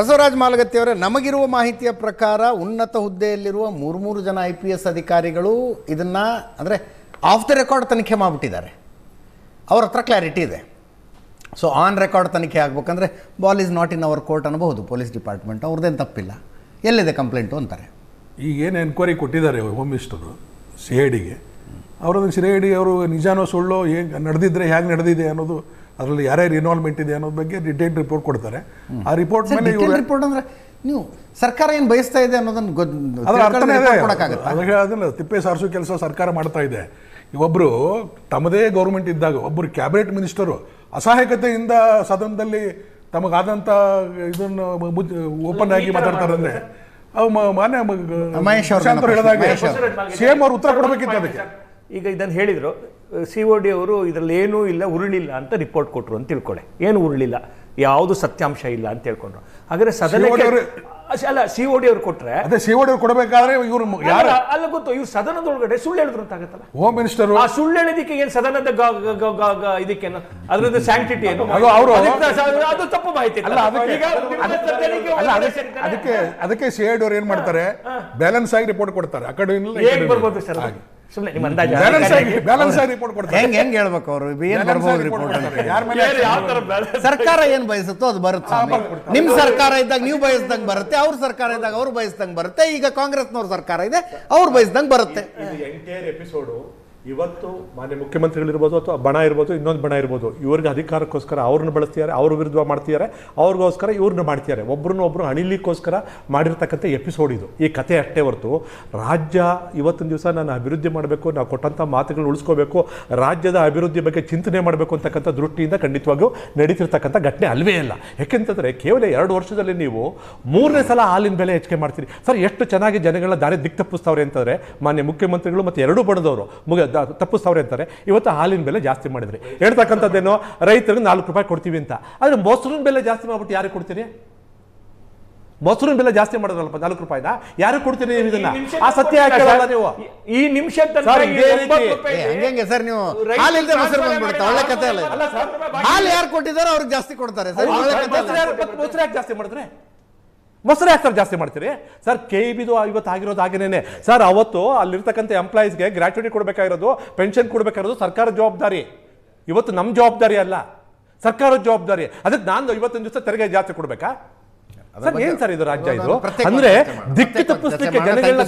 ಬಸವರಾಜ ಮಾಲಗತ್ತಿಯವರೇ ನಮಗಿರುವ ಮಾಹಿತಿಯ ಪ್ರಕಾರ ಉನ್ನತ ಹುದ್ದೆಯಲ್ಲಿರುವ ಮೂರು ಮೂರು ಜನ ಐ ಪಿ ಎಸ್ ಅಧಿಕಾರಿಗಳು ಇದನ್ನು ಅಂದರೆ ಆಫ್ ದ ರೆಕಾರ್ಡ್ ತನಿಖೆ ಮಾಡಿಬಿಟ್ಟಿದ್ದಾರೆ. ಅವ್ರ ಹತ್ರ ಕ್ಲಾರಿಟಿ ಇದೆ. ಸೊ ಆನ್ ರೆಕಾರ್ಡ್ ತನಿಖೆ ಆಗ್ಬೇಕಂದ್ರೆ ball is not in our court ಅನ್ನಬಹುದು. ಪೊಲೀಸ್ ಡಿಪಾರ್ಟ್ಮೆಂಟ್ ಅವ್ರದ್ದೇನು ತಪ್ಪಿಲ್ಲ. ಎಲ್ಲಿದೆ ಕಂಪ್ಲೇಂಟು ಅಂತಾರೆ. ಈಗ ಏನು ಎನ್ಕ್ವೈರಿ ಕೊಟ್ಟಿದ್ದಾರೆ ಹೋಮ್ ಮಿನಿಸ್ಟರು ಸಿ ಐ ಡಿಗೆ. ಅವರದ್ದು ಸಿ ಐ ಡಿ ಅವರು ನಿಜಾನೋ ಸುಳ್ಳೋ ಹೇಗೆ ನಡೆದಿದ್ರೆ ಹೇಗೆ ನಡೆದಿದೆ ಅನ್ನೋದು ಅದರಲ್ಲಿ ಯಾರ್ಯಾರು ಇನ್ವಾಲ್ವ್ಮೆಂಟ್ ಇದೆ ಅನ್ನೋದ್ ಬಗ್ಗೆ ಡಿಟೇಲ್ ರಿಪೋರ್ಟ್ ಕೊಡ್ತಾರೆ. ಆ ರಿಪೋರ್ಟ್ ಮೇಲೆ ರಿಪೋರ್ಟ್ ಅಂದ್ರೆ ನೀವು ಸರ್ಕಾರ ಏನು ಬಯಸ್ತಾ ಇದೆ ಅನ್ನೋದನ್ನ ಅದನ್ನ ತಿಪ್ಪೆ ಸಾರಿಸೋ ಕೆಲಸ ಸರ್ಕಾರ ಮಾಡ್ತಾ ಇದೆ. ಒಬ್ಬರು ತಮ್ಮದೇ ಗೌರ್ಮೆಂಟ್ ಇದ್ದಾಗ ಒಬ್ಬರು ಕ್ಯಾಬಿನೆಟ್ ಮಿನಿಸ್ಟರು ಅಸಹಾಯಕತೆಯಿಂದ ಸದನದಲ್ಲಿ ತಮಗಾದಂತ ಇದನ್ನು ಓಪನ್ ಆಗಿ ಮಾತಾಡ್ತಾರೆ ಅಂದ್ರೆ ಅವು ಮಾನ್ಯ ಹೇಳಿದಾಗ. ಸೇಮ್ ಅವ್ರು ಉತ್ತರ ಕೊಡಬೇಕಿತ್ತು ಅದಕ್ಕೆ. ಈಗ ಇದನ್ನು ಹೇಳಿದ್ರು ಸಿ ಒ ಡಿ ಅವರು ಇದರಲ್ಲಿ ಏನೂ ಇಲ್ಲ ಉರುಳಿಲ್ಲ ಅಂತ ರಿಪೋರ್ಟ್ ಕೊಟ್ಟರು ಅಂತ ತಿಳ್ಕೊಳ್ಳಿ. ಏನು ಉರುಳಿಲ್ಲ? ಯಾವುದು ಸತ್ಯಾಂಶ ಇಲ್ಲ ಅಂತ ಹೇಳ್ಕೊಂಡ್ರು ಹಾಗಾದ್ರೆ ಸದನಕ್ಕೆ ಅಲ್ಲ ಸಿ ಒ ಡಿ ಅವ್ರು ಕೊಟ್ರೆ ಅದೇ ಸೇವಡಿ ಅವ್ರು ಕೊಡಬೇಕಾದ್ರೆ ಇವರು ಯಾರು? ಅಲ್ಲ, ಗೊತ್ತು ಇವ್ರು ಸದನದೊಳಗಡೆ ಸುಳ್ಳು ಹೇಳಿದ್ರು ಅಂತ ಆಗತ್ತಲ್ಲ? ಹೋಮ್ ಮಿನಿಸ್ಟರ್ ಆ ಸುಳ್ಳು ಹೇಳಿದಕ್ಕೆ ಏನು ಸದನದ ಇದಕ್ಕೇನು? ಅದ್ರದ್ದು ಸ್ಯಾಂಕ್ಟಿಟಿ ಏನು? ಅವರು ಅದು ತಪ್ಪು ಮಾಹಿತಿ ಅಲ್ಲ ಅದಕ್ಕೆ ಅದಕ್ಕೆ- ಅದಕ್ಕೆ ಸಿ ಐ ಡಿ ಅವ್ರು ಏನ್ ಮಾಡ್ತಾರೆ? ಬ್ಯಾಲೆನ್ಸ್ ಆಗಿ ರಿಪೋರ್ಟ್ ಕೊಡ್ತಾರೆ ಆ ಕಡೆ ಹೇಗ್ ಬರ್ಬೋದು ಸರ್ ಸುಮ್ಮನೆ ನಿಮ್ಮ ಅಂದಾಜು ಬ್ಯಾಲೆನ್ಸ್ ಆಗಿ ಬ್ಯಾಲೆನ್ಸ್ ಆಗಿ ರಿಪೋರ್ಟ್ ಕೊಡ್ತಾರೆ. ಹೆಂಗ್ ಹೆಂಗ್ ಹೇಳ್ಬೇಕು ಅವರು? ಏನ್ ಬರ್ಬೋದು ರಿಪೋರ್ಟ್. ಯಾರ ಮೇಲೆ ಯಾವ ಥರ ಸರ್ಕಾರ ಏನ್ ಬಯಸುತ್ತೋ ಅದು ಬರುತ್ತೆ. ನಿಮ್ ಸರ್ಕಾರ ಇದ್ದಾಗ ನೀವು ಬಯಸ್ದಂಗ್ ಬರುತ್ತೆ ಅವ್ರ ಸರ್ಕಾರ ಇದ್ದಾಗ ಅವ್ರು ಬಯಸ್ದಂಗ್ ಬರುತ್ತೆ. ಈಗ ಕಾಂಗ್ರೆಸ್ನವ್ರ ಸರ್ಕಾರ ಇದೆ ಅವ್ರು ಬಯಸ್ದಂಗ್ ಬರುತ್ತೆ. ಎಪಿಸೋಡು ಇವತ್ತು ಮಾನ್ಯ ಮುಖ್ಯಮಂತ್ರಿಗಳಿರ್ಬೋದು ಅಥವಾ ಬಣ ಇರ್ಬೋದು, ಇನ್ನೊಂದು ಬಣ ಇರ್ಬೋದು, ಇವ್ರಿಗೆ ಅಧಿಕಾರಕ್ಕೋಸ್ಕರ ಅವ್ರನ್ನ ಬಳಸ್ತಿದ್ದಾರೆ, ಅವ್ರ ವಿರುದ್ಧ ಮಾಡ್ತಿದ್ದಾರೆ, ಅವ್ರಿಗೋಸ್ಕರ ಇವ್ರನ್ನ ಮಾಡ್ತಿದ್ದಾರೆ. ಒಬ್ರನ್ನ ಒಬ್ರು ಅಣಿಲಿಕ್ಕೋಸ್ಕರ ಮಾಡಿರ್ತಕ್ಕಂಥ ಎಪಿಸೋಡ್ ಇದು. ಈ ಕತೆ ಅಷ್ಟೇ ಹೊರತು ರಾಜ್ಯ ಇವತ್ತಿನ ದಿವಸ ನಾನು ಅಭಿವೃದ್ಧಿ ಮಾಡಬೇಕು, ನಾವು ಕೊಟ್ಟಂಥ ಮಾತುಗಳನ್ನ ಉಳಿಸ್ಕೋಬೇಕು, ರಾಜ್ಯದ ಅಭಿವೃದ್ಧಿ ಬಗ್ಗೆ ಚಿಂತನೆ ಮಾಡಬೇಕು ಅಂತಕ್ಕಂಥ ದೃಷ್ಟಿಯಿಂದ ಖಂಡಿತವಾಗಿಯೂ ನಡೀತಿರ್ತಕ್ಕಂಥ ಘಟನೆ ಅಲ್ವೇ ಇಲ್ಲ. ಯಾಕೆಂತಂದರೆ ಕೇವಲ ಎರಡು ವರ್ಷದಲ್ಲಿ ನೀವು ಮೂರನೇ ಸಲ ಹಾಲಿನ ಬೆಲೆ ಹೆಚ್ಚಿಗೆ ಮಾಡ್ತೀರಿ. ಸರ್, ಎಷ್ಟು ಚೆನ್ನಾಗಿ ಜನಗಳ ದಾರಿ ತಪ್ಪಿಸ್ತಾವ್ರೆ ಅಂತಂದರೆ ಮಾನ್ಯ ಮುಖ್ಯಮಂತ್ರಿಗಳು ಮತ್ತು ಎರಡೂ ಬಣದವರು. ಮುಗ ತಪ್ಪಿಸ್ತಾವ್ರೆ ಅಂತಾರೆ. ಇವತ್ತು ಹಾಲಿನ ಬೆಲೆ ಜಾಸ್ತಿ ಮಾಡಿದ್ರಿ. ಹೇಳ್ತಕ್ಕಂಥದ್ದೇನೋ ರೈತರಿಗೆ ನಾಲ್ಕು ರೂಪಾಯಿ ಕೊಡ್ತೀವಿ ಅಂತ. ಆದರೆ ಮೊಸರಿನ ಬೆಲೆ ಜಾಸ್ತಿ ಮಾಡ್ಬಿಟ್ಟು ಯಾರಿಗೆ ಕೊಡ್ತೀರಿ? ಮೊಸರಿನ ಬೆಲೆ ಜಾಸ್ತಿ ಮಾಡಿದ್ರಲ್ಲಪ್ಪ ನಾಲ್ಕು ರೂಪಾಯಿನ? ಯಾರು ಕೊಡ್ತೀರಿ ನೀವು ಇದನ್ನ? ಆ ಸತ್ಯ ನೀವು. ಈ ನಿಮಿಷ ಹಂಗೆ ಸರ್ ನೀವು ಹಾಲಿಲ್ದೆ ಮೊಸರು ಬಂದ್ಬಿಡುತ್ತೆ ಒಳ್ಳೆ ಕಥೆ ಅಲ್ಲ ಹಾಲು ಯಾರು ಕೊಟ್ಟಿದ್ದಾರೆ ಅವ್ರಿಗೆ ಜಾಸ್ತಿ ಕೊಡ್ತಾರೆ ಸರ್ ಮೊಸರು ಯಾಕೆ ಜಾಸ್ತಿ ಮಾಡಿದ್ರೆ? ಮೊಸರು ಯಾಕೆ ಸರ್ ಜಾಸ್ತಿ ಮಾಡ್ತೀರಿ? ಸರ್ ಕೆ ಬಿದು ಇವತ್ತು ಆಗಿರೋದು ಹಾಗೇನೆ ಸರ್ ಅವತ್ತು ಅಲ್ಲಿರ್ತಕ್ಕಂಥ ಎಂಪ್ಲಾಯೀಸ್ಗೆ ಗ್ರಾಚ್ಯುಟಿ ಕೊಡಬೇಕಾಗಿರೋದು ಪೆನ್ಷನ್ ಕೊಡಬೇಕಾಗಿರೋದು ಸರ್ಕಾರದ ಜವಾಬ್ದಾರಿ. ಇವತ್ತು ನಮ್ಮ ಜವಾಬ್ದಾರಿ ಅಲ್ಲ. ಸರ್ಕಾರದ ಜವಾಬ್ದಾರಿ. ಅದಕ್ಕೆ ನಾನು ಇವತ್ತೊಂದು ದಿವಸ ತೆರಿಗೆ ಜಾಸ್ತಿ ಕೊಡಬೇಕಾ? ಸರ್ ಏನ್ ಸರ್ ಇದು ರಾಜ್ಯ ಇದು? ಅಂದ್ರೆ. ದಿಕ್ಕು ತಪ್ಪಿಸ್ಲಿಕ್ಕೆ ಜನಗಳನ್ನ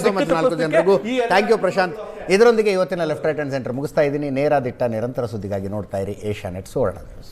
ಥ್ಯಾಂಕ್ ಯು ಪ್ರಶಾಂತ್. ಇದರೊಂದಿಗೆ ಇವತ್ತಿನ ಲೆಫ್ಟ್ ರೈಟ್ ಹ್ಯಾಂಡ್ ಸೆಂಟರ್ ಮುಗಿಸ್ತಾ ಇದ್ದೀನಿ. ನೇರ ದಿಟ್ಟ ನಿರಂತರ ಸುದ್ದಿಗಾಗಿ ನೋಡ್ತಾ ಇರಿ. Asianet Suvarna news.